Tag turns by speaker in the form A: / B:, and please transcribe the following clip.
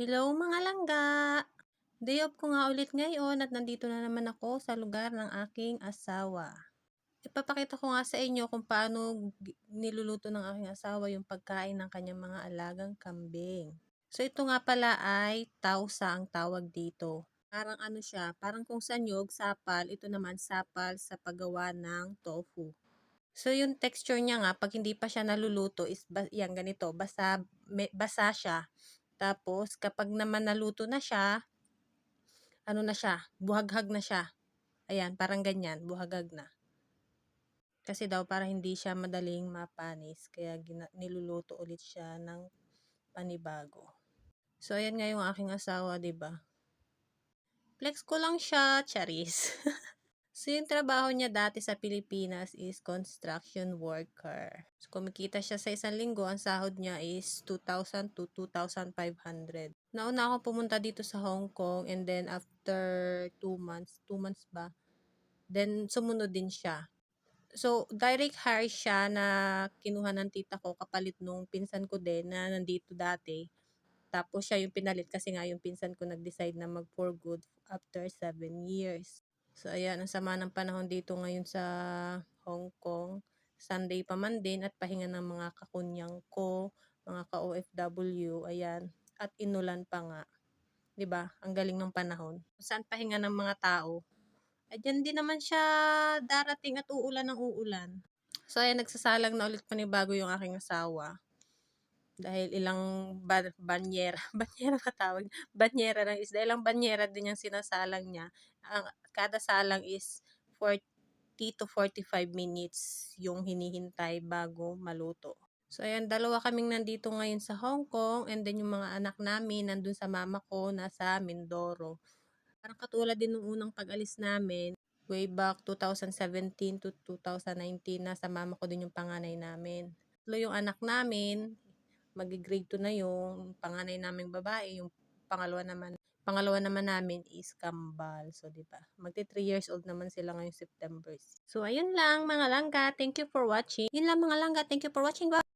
A: Hello mga langga! Day off ko nga ulit ngayon at nandito na naman ako sa lugar ng aking asawa. Ipapakita ko nga sa inyo kung paano niluluto ng aking asawa yung pagkain ng kanyang mga alagang kambing. So ito nga pala ay tausa ang tawag dito. Parang ano siya, parang kung sanyog, sapal, ito naman sapal sa paggawa ng tofu. So yung texture niya nga, pag hindi pa siya naluluto, is yan ganito, basa, me- basa siya. Tapos, kapag naman naluto na siya, ano na siya, buhaghag na siya. Ayan, parang ganyan, buhaghag na. Kasi daw, para hindi siya madaling mapanis, kaya niluluto ulit siya ng panibago. So, ayan nga yung aking asawa, ba? Flex ko lang siya, charis. so, yung trabaho niya dati sa Pilipinas is construction worker. So, kumikita siya sa isang linggo, ang sahod niya is 2,000 to 2,500. Nauna ako pumunta dito sa Hong Kong and then after 2 months, 2 months ba, then sumunod din siya. So, direct hire siya na kinuha ng tita ko kapalit nung pinsan ko din na nandito dati. Tapos siya yung pinalit kasi nga yung pinsan ko nag-decide na mag for good after 7 years. So ayan, ang sama ng panahon dito ngayon sa Hong Kong. Sunday pa man din at pahinga ng mga kakunyang ko, mga ka-OFW, ayan. At inulan pa nga. 'Di ba? Ang galing ng panahon. Saan pahinga ng mga tao? Ayan din naman siya darating at uulan ng uulan. So ayan, nagsasalang na ulit panibago yung aking asawa dahil ilang ba- banyera, banyera ba tawag? Banyera ng isda, ilang banyera din yung sinasalang niya. Ang, kada salang is 40 to 45 minutes yung hinihintay bago maluto. So, ayan, dalawa kaming nandito ngayon sa Hong Kong and then yung mga anak namin nandun sa mama ko nasa Mindoro. Parang katulad din nung unang pag-alis namin, way back 2017 to 2019, nasa mama ko din yung panganay namin. Tatlo yung anak namin, mag-grade 2 na yung panganay naming babae, yung pangalawa naman pangalawa naman namin is kambal. So, di ba? Magti 3 years old naman sila ngayong September. So, ayun lang mga langga. Thank you for watching. Yun lang mga langga. Thank you for watching. Bye!